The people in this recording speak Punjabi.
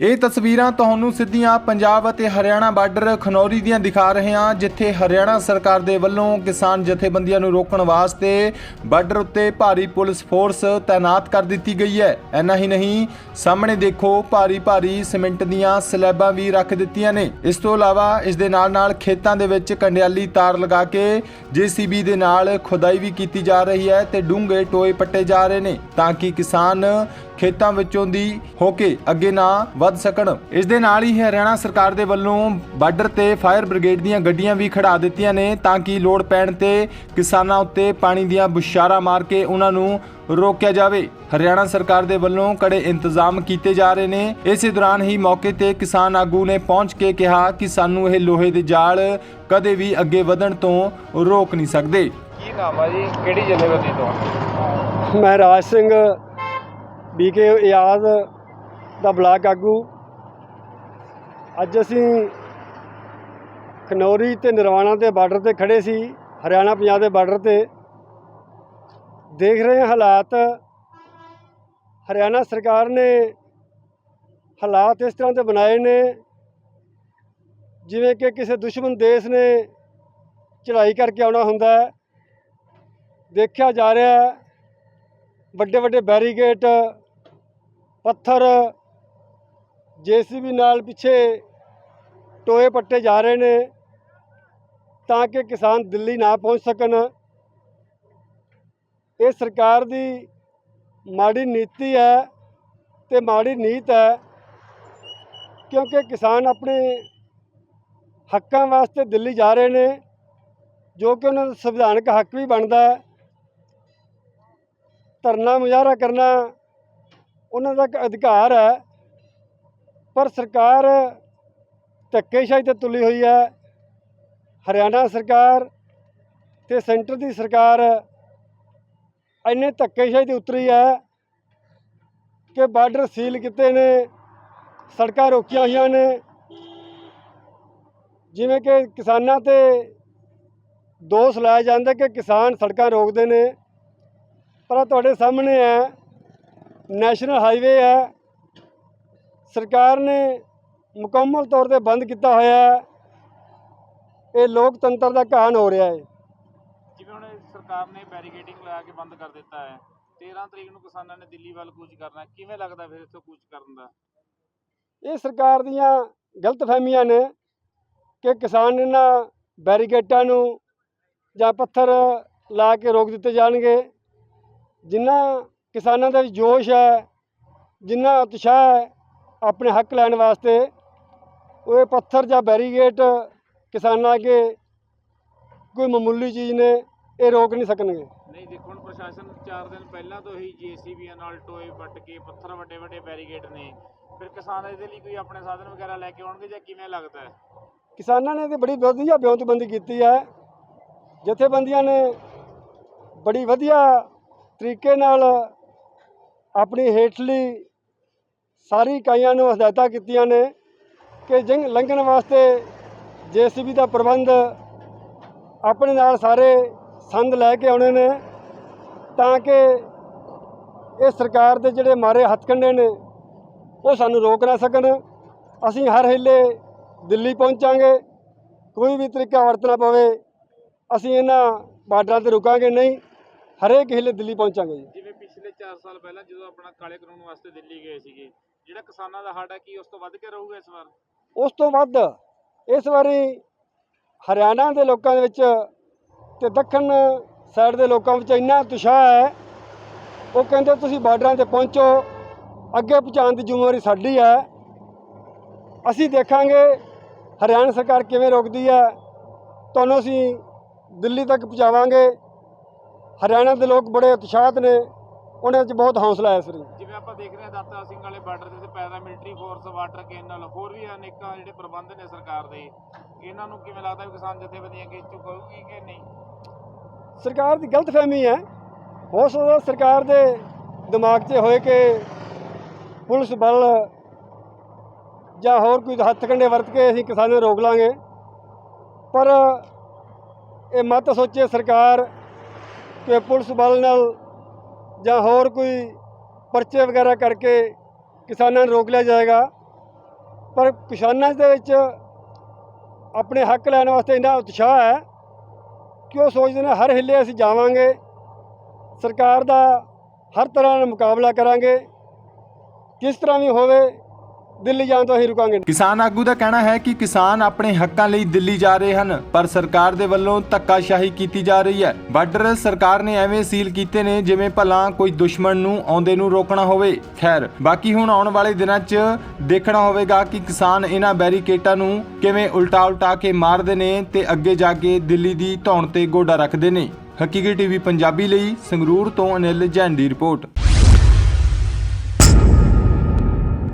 ਇਹ ਤਸਵੀਰਾਂ ਤੁਹਾਨੂੰ ਸਿੱਧੀਆਂ ਪੰਜਾਬ ਅਤੇ ਹਰਿਆਣਾ ਬਾਰਡਰ ਖਨੌਰੀ ਦੀਆਂ ਦਿਖਾ ਰਹੇ ਹਾਂ, ਜਿੱਥੇ ਹਰਿਆਣਾ ਸਰਕਾਰ ਦੇ ਵੱਲੋਂ ਕਿਸਾਨ ਜਥੇਬੰਦੀਆਂ ਨੂੰ ਰੋਕਣ ਵਾਸਤੇ ਬਾਰਡਰ ਉੱਤੇ ਭਾਰੀ ਪੁਲਿਸ ਫੋਰਸ ਤਾਇਨਾਤ ਕਰ ਦਿੱਤੀ ਗਈ ਹੈ। ਐਨਾ ਹੀ ਨਹੀਂ, ਸਾਹਮਣੇ ਦੇਖੋ ਭਾਰੀ ਭਾਰੀ ਸਿਮੈਂਟ ਦੀਆਂ ਸਲੈਬਾਂ ਵੀ ਰੱਖ ਦਿੱਤੀਆਂ ਨੇ। ਇਸ ਤੋਂ ਇਲਾਵਾ ਇਸ ਦੇ ਨਾਲ ਨਾਲ ਖੇਤਾਂ ਦੇ ਵਿੱਚ ਕੰਡਿਆਲੀ ਤਾਰ ਲਗਾ ਕੇ ਜੀਸੀਬੀ ਦੇ ਨਾਲ ਖੁਦਾਈ ਵੀ ਕੀਤੀ ਜਾ ਰਹੀ ਹੈ ਤੇ ਡੂੰਘੇ ਟੋਏ ਪੱਟੇ ਜਾ ਰਹੇ ਨੇ, ਤਾਂ ਕਿ ਕਿਸਾਨ ਖੇਤਾਂ ਵਿੱਚੋਂ ਦੀ ਹੋ ਕੇ ਅੱਗੇ ਨਾ ਵੱਧ ਸਕਣ। ਇਸ ਦੇ ਨਾਲ ਹੀ ਹਰਿਆਣਾ ਸਰਕਾਰ ਦੇ ਵੱਲੋਂ ਬਾਰਡਰ ਤੇ ਫਾਇਰ ਬ੍ਰਿਗੇਡ ਦੀਆਂ ਗੱਡੀਆਂ ਵੀ ਖੜਾ ਦਿੱਤੀਆਂ ਨੇ ਤਾਂ ਕਿ ਲੋੜ ਪੈਣ ਤੇ ਕਿਸਾਨਾਂ ਉੱਤੇ ਪਾਣੀ ਦੀਆਂ ਬੁਸ਼ਾਰਾਂ ਮਾਰ ਕੇ ਉਹਨਾਂ ਨੂੰ ਰੋਕਿਆ ਜਾਵੇ। ਹਰਿਆਣਾ ਸਰਕਾਰ ਦੇ ਵੱਲੋਂ ਕੜੇ ਇੰਤਜ਼ਾਮ ਕੀਤੇ ਜਾ ਰਹੇ ਨੇ। ਇਸੇ ਦੌਰਾਨ ਹੀ ਮੌਕੇ ਤੇ ਕਿਸਾਨ ਆਗੂ ਨੇ ਪਹੁੰਚ ਕੇ ਕਿਹਾ ਕਿ ਸਾਨੂੰ ਇਹ ਲੋਹੇ ਦੇ ਜਾਲ ਕਦੇ ਵੀ ਅੱਗੇ ਵਧਣ ਤੋਂ ਰੋਕ ਨਹੀਂ ਸਕਦੇ। ਕੀ ਨਾਮ ਆ ਜੀ? ਕਿਹੜੀ ਜਥੇਬੰਦੀ ਤੋਂ ਮੈਂ ਰਾਜ ਸਿੰਘ ਬੀਕੇ ਆਜ਼ਾਦ ਦਾ ਬਲਾਕ ਆਗੂ। ਅੱਜ ਅਸੀਂ ਖਨੌਰੀ ਤੇ ਨਿਰਵਾਣਾ ਦੇ ਬਾਰਡਰ ਤੇ ਖੜੇ ਸੀ, ਹਰਿਆਣਾ ਪੰਜਾਬ ਦੇ ਬਾਰਡਰ ਤੇ। ਦੇਖ ਰਹੇ ਹਾਂ ਹਾਲਾਤ। ਹਰਿਆਣਾ ਸਰਕਾਰ ਨੇ ਹਾਲਾਤ ਇਸ ਤਰ੍ਹਾਂ ਦੇ ਬਣਾਏ ਨੇ, ਜਿਵੇਂ ਕਿ ਕਿਸੇ ਦੁਸ਼ਮਣ ਦੇਸ਼ ਨੇ ਚੜ੍ਹਾਈ ਕਰਕੇ ਆਉਣਾ ਹੁੰਦਾ ਦੇਖਿਆ ਜਾ ਰਿਹਾ ਵੱਡੇ ਵੱਡੇ ਬੈਰੀਗੇਟ ਪੱਥਰ ਜੀਸੀਬੀ ਨਾਲ ਪਿੱਛੇ ਟੋਏ ਪੱਟੇ ਜਾ ਰਹੇ ਨੇ ਤਾਂ ਕਿ ਕਿਸਾਨ ਦਿੱਲੀ ਨਾ ਪਹੁੰਚ ਸਕਣ। ਇਹ ਸਰਕਾਰ ਦੀ ਮਾੜੀ ਨੀਤੀ ਹੈ ਤੇ ਮਾੜੀ ਨੀਤ ਹੈ ਕਿਉਂਕਿ ਕਿਸਾਨ ਆਪਣੇ ਹੱਕਾਂ ਵਾਸਤੇ ਦਿੱਲੀ ਜਾ ਰਹੇ ਨੇ, ਜੋ ਕਿ ਉਹਨਾਂ ਦਾ ਸੰਵਿਧਾਨਕ ਹੱਕ ਵੀ ਬਣਦਾ ਹੈ। ਧਰਨਾ ਮੁਜ਼ਾਹਰਾ ਕਰਨਾ ਉਹਨਾਂ ਦਾ ਇੱਕ ਅਧਿਕਾਰ ਹੈ। ਪਰ ਸਰਕਾਰ ਧੱਕੇਸ਼ਾਹੀ ਤੇ ਤੁਲੀ ਹੋਈ ਹੈ। ਹਰਿਆਣਾ ਸਰਕਾਰ ਤੇ ਸੈਂਟਰ ਦੀ ਸਰਕਾਰ ਇੰਨੇ ਧੱਕੇਸ਼ਾਹੀ ਤੇ ਉਤਰੀ ਹੈ ਕਿ ਬਾਰਡਰ ਸੀਲ ਕੀਤੇ ਨੇ, ਸੜਕਾਂ ਰੋਕੀਆਂ ਹੋਈਆਂ ਨੇ। ਜਿਵੇਂ ਕਿ ਕਿਸਾਨਾਂ ਤੇ ਦੋਸ਼ ਲਾਇਆ ਜਾਂਦਾ ਕਿ ਕਿਸਾਨ ਸੜਕਾਂ ਰੋਕਦੇ ਨੇ। ਪਰ ਤੁਹਾਡੇ ਸਾਹਮਣੇ ਹੈ। ਨੈਸ਼ਨਲ ਹਾਈਵੇ ਹੈ। ਸਰਕਾਰ ਨੇ ਮੁਕੰਮਲ ਤੌਰ ਤੇ ਬੰਦ ਕੀਤਾ ਹੋਇਆ ਹੈ। ਇਹ ਲੋਕਤੰਤਰ ਦਾ ਘਾਣ ਹੋ ਰਿਹਾ ਹੈ। ਜਿਵੇਂ ਹੁਣ ਸਰਕਾਰ ਨੇ ਬੈਰੀਕੇਡਿੰਗ ਲਗਾ ਕੇ ਬੰਦ ਕਰ ਦਿੱਤਾ ਹੈ। 13 ਤਰੀਕ ਨੂੰ ਕਿਸਾਨਾਂ ਨੇ ਦਿੱਲੀ ਵੱਲ ਕੂਚ ਕਰਨਾ। ਕਿਵੇਂ ਲੱਗਦਾ ਫਿਰ ਇੱਥੋਂ ਕੂਚ ਕਰਨ ਦਾ? ਇਹ ਸਰਕਾਰ ਦੀਆਂ ਗਲਤਫਹਿਮੀਆਂ ਨੇ ਕਿ ਕਿਸਾਨ ਇਹਨਾਂ ਬੈਰੀਕੇਟਾਂ ਨੂੰ ਜਾਂ ਪੱਥਰ ਲਾ ਕੇ ਰੋਕ ਦਿੱਤੇ ਜਾਣਗੇ। ਜਿੰਨਾ ਕਿਸਾਨਾਂ ਦਾ ਜੋਸ਼ ਹੈ ਜਿੰਨਾ ਉਤਸ਼ਾਹ ਹੈ ਆਪਣੇ ਹੱਕ ਲੈਣ ਵਾਸਤੇ ਉਹ ਇਹ ਪੱਥਰ ਜਾਂ ਬੈਰੀਗੇਟ ਕਿਸਾਨਾਂ ਅੱਗੇ ਕੋਈ ਮਾਮੂਲੀ ਚੀਜ਼ ਨੇ ਇਹ ਰੋਕ ਨਹੀਂ ਸਕਣਗੇ। ਨਹੀਂ ਦੇਖੋ ਹੁਣ ਪ੍ਰਸ਼ਾਸਨ 4 ਦਿਨ ਪਹਿਲਾਂ ਤੋਂ ਹੀ ਜੀਸੀਬੀਆਂ ਨਾਲ ਟੋਏ ਵੱਟ ਕੇ ਪੱਥਰ ਵੱਡੇ ਵੱਡੇ ਬੈਰੀਕੇਡ ਨੇ। ਫਿਰ ਕਿਸਾਨ ਇਹਦੇ ਲਈ ਕੋਈ ਆਪਣੇ ਸਾਧਨ ਵਗੈਰਾ ਲੈ ਕੇ ਆਉਣਗੇ ਜਾਂ ਕਿਵੇਂ ਲੱਗਦਾ ਹੈ? ਕਿਸਾਨਾਂ ਨੇ ਤੇ ਬੜੀ ਵਧੀਆ ਬਿਉਂਤਬੰਦੀ ਕੀਤੀ ਹੈ। ਜਥੇਬੰਦੀਆਂ ਨੇ ਬੜੀ ਵਧੀਆ ਤਰੀਕੇ ਨਾਲ ਆਪਣੀ ਹੇਠਲੀ ਸਾਰੀ ਇਕਾਈਆਂ ਨੂੰ ਹਦਾਇਤਾਂ ਕੀਤੀਆਂ ਨੇ ਕਿ ਜੰਗ ਲੰਘਣ ਵਾਸਤੇ ਜੀਸੀਬੀ ਦਾ ਪ੍ਰਬੰਧ ਆਪਣੇ ਨਾਲ ਸਾਰੇ ਸੰਦ ਲੈ ਕੇ ਆਉਣੇ ਨੇ ਤਾਂ ਕਿ ਇਹ ਸਰਕਾਰ ਦੇ ਜਿਹੜੇ ਮਾਰੇ ਹੱਥਕੰਡੇ ਨੇ, ਉਹ ਸਾਨੂੰ ਰੋਕ ਨਾ ਸਕਣ। ਅਸੀਂ ਹਰ ਹਿੱਲੇ ਦਿੱਲੀ ਪਹੁੰਚਾਂਗੇ, ਕੋਈ ਵੀ ਤਰੀਕਾ ਵਰਤਣਾ ਪਵੇ, ਅਸੀਂ ਇਹਨਾਂ ਬਾਰਡਰਾਂ ਤੇ ਰੁਕਾਂਗੇ ਨਹੀਂ, ਹਰੇਕ ਹਿੱਲੇ ਦਿੱਲੀ ਪਹੁੰਚਾਂਗੇ ਜੀ। 4 ਸਾਲ ਪਹਿਲਾਂ ਜਦੋਂ ਆਪਣਾ ਕਾਲੇ ਕਾਨੂੰਨ ਵਾਸਤੇ ਦਿੱਲੀ ਗਏ ਸੀਗੇ, ਜਿਹੜਾ ਕਿਸਾਨਾਂ ਦਾ ਹੱਟ ਹੈ ਕੀ ਉਸ ਤੋਂ ਵੱਧ ਕੇ ਰਹੂਗਾ ਇਸ ਵਾਰ? ਉਸ ਤੋਂ ਵੱਧ, ਇਸ ਵਾਰੀ ਹਰਿਆਣਾ ਦੇ ਲੋਕਾਂ ਦੇ ਵਿੱਚ ਤੇ ਦੱਖਣ ਸਾਈਡ ਦੇ ਲੋਕਾਂ ਵਿੱਚ ਇੰਨਾ ਉਤਸ਼ਾਹ ਹੈ, ਉਹ ਕਹਿੰਦੇ ਤੁਸੀਂ ਬਾਰਡਰਾਂ ਤੇ ਪਹੁੰਚੋ, ਅੱਗੇ ਪਹੁੰਚਾਉਣ ਦੀ ਜ਼ਿੰਮੇਵਾਰੀ ਸਾਡੀ ਹੈ। ਅਸੀਂ ਦੇਖਾਂਗੇ ਹਰਿਆਣਾ ਸਰਕਾਰ ਕਿਵੇਂ ਰੋਕਦੀ ਹੈ, ਤੁਹਾਨੂੰ ਅਸੀਂ ਦਿੱਲੀ ਤੱਕ ਪਹੁੰਚਾਵਾਂਗੇ। ਹਰਿਆਣਾ ਦੇ ਲੋਕ ਬੜੇ ਉਤਸ਼ਾਹਤ ਨੇ। ਉਹਨਾਂ ਵਿੱਚ ਬਹੁਤ ਹੌਸਲਾ ਇਸ ਵਾਰੀ ਜਿਵੇਂ ਆਪਾਂ ਦੇਖ ਰਹੇ ਹਾਂ ਦਾਤਾ ਸਿੰਘ ਵਾਲੇ ਬਾਰਡਰ ਦੇ ਤੇ para military force water canal ਹੋਰ ਵੀ ਅਨੇਕਾਂ ਜਿਹੜੇ ਪ੍ਰਬੰਧ ਨੇ ਸਰਕਾਰ ਦੇ। ਇਹਨਾਂ ਨੂੰ ਕਿਵੇਂ ਲੱਗਦਾ ਵੀ ਕਿਸਾਨ ਜਥੇਬੰਦੀਆਂ ਕਿ ਚੁੱਕ ਕਰੂਗੀ ਕਿ ਨਹੀਂ? ਸਰਕਾਰ ਦੀ ਗਲਤਫਹਿਮੀ ਹੈ। ਹੋ ਸਕਦਾ ਸਰਕਾਰ ਦੇ ਦਿਮਾਗ 'ਚ ਹੋਏ ਕਿ ਪੁਲਿਸ ਬਲ ਜਾਂ ਹੋਰ ਕੋਈ ਹੱਥ ਕੰਡੇ ਵਰਤ ਕੇ ਅਸੀਂ ਕਿਸਾਨਾਂ ਨੂੰ ਰੋਕ ਲਾਂਗੇ। ਪਰ ਇਹ ਮਤ ਸੋਚੇ ਸਰਕਾਰ ਕਿ ਪੁਲਿਸ ਬਲ ਨਾਲ ਜਾਂ ਹੋਰ ਕੋਈ ਪਰਚੇ ਵਗੈਰਾ ਕਰਕੇ ਕਿਸਾਨਾਂ ਨੂੰ ਰੋਕ ਲਿਆ ਜਾਏਗਾ। ਪਰ ਕਿਸਾਨਾਂ ਦੇ ਵਿੱਚ ਆਪਣੇ ਹੱਕ ਲੈਣ ਵਾਸਤੇ ਇੰਨਾ ਉਤਸ਼ਾਹ ਹੈ ਕਿ ਉਹ ਸੋਚਦੇ ਨੇ, ਹਰ ਹਿੱਲੇ ਅਸੀਂ ਜਾਵਾਂਗੇ, ਸਰਕਾਰ ਦਾ ਹਰ ਤਰ੍ਹਾਂ ਨਾਲ ਮੁਕਾਬਲਾ ਕਰਾਂਗੇ। ਕਿਸ ਤਰ੍ਹਾਂ ਵੀ ਹੋਵੇ ਦਿੱਲੀ ਜਾਣ ਤੋਂ ਅਸੀਂ ਰੁਕਾਂਗੇ ਕਿਸਾਨ ਆਗੂ ਦਾ ਕਹਿਣਾ ਹੈ ਕਿ ਕਿਸਾਨ ਆਪਣੇ ਹੱਕਾਂ ਲਈ ਦਿੱਲੀ ਜਾ ਰਹੇ ਹਨ, ਪਰ ਸਰਕਾਰ ਦੇ ਵੱਲੋਂ ਧੱਕਾਸ਼ਾਹੀ ਕੀਤੀ ਜਾ ਰਹੀ ਹੈ। ਬਾਰਡਰ ਸਰਕਾਰ ਨੇ ਐਵੇਂ ਸੀਲ ਕੀਤੇ ਨੇ ਜਿਵੇਂ ਭਲਾ ਕੋਈ ਦੁਸ਼ਮਣ ਨੂੰ ਆਉਂਦੇ ਨੂੰ ਰੋਕਣਾ ਹੋਵੇ। ਖੈਰ, ਬਾਕੀ ਹੁਣ ਆਉਣ ਵਾਲੇ ਦਿਨਾਂ 'ਚ ਦੇਖਣਾ ਹੋਵੇਗਾ ਕਿ ਕਿਸਾਨ ਇਹਨਾਂ ਬੈਰੀਕੇਟਾਂ ਨੂੰ ਕਿਵੇਂ ਉਲਟਾ ਉਲਟਾ ਕੇ ਮਾਰਦੇ ਨੇ ਤੇ ਅੱਗੇ ਜਾ ਕੇ ਦਿੱਲੀ ਦੀ ਧੌਣ ਤੇ ਗੋਡਾ ਰੱਖਦੇ ਨੇ। ਹਕੀਕੀ ਟੀਵੀ ਪੰਜਾਬੀ ਲਈ ਸੰਗਰੂਰ ਤੋਂ ਅਨਿਲ ਜੈਨ ਦੀ ਰਿਪੋਰਟ।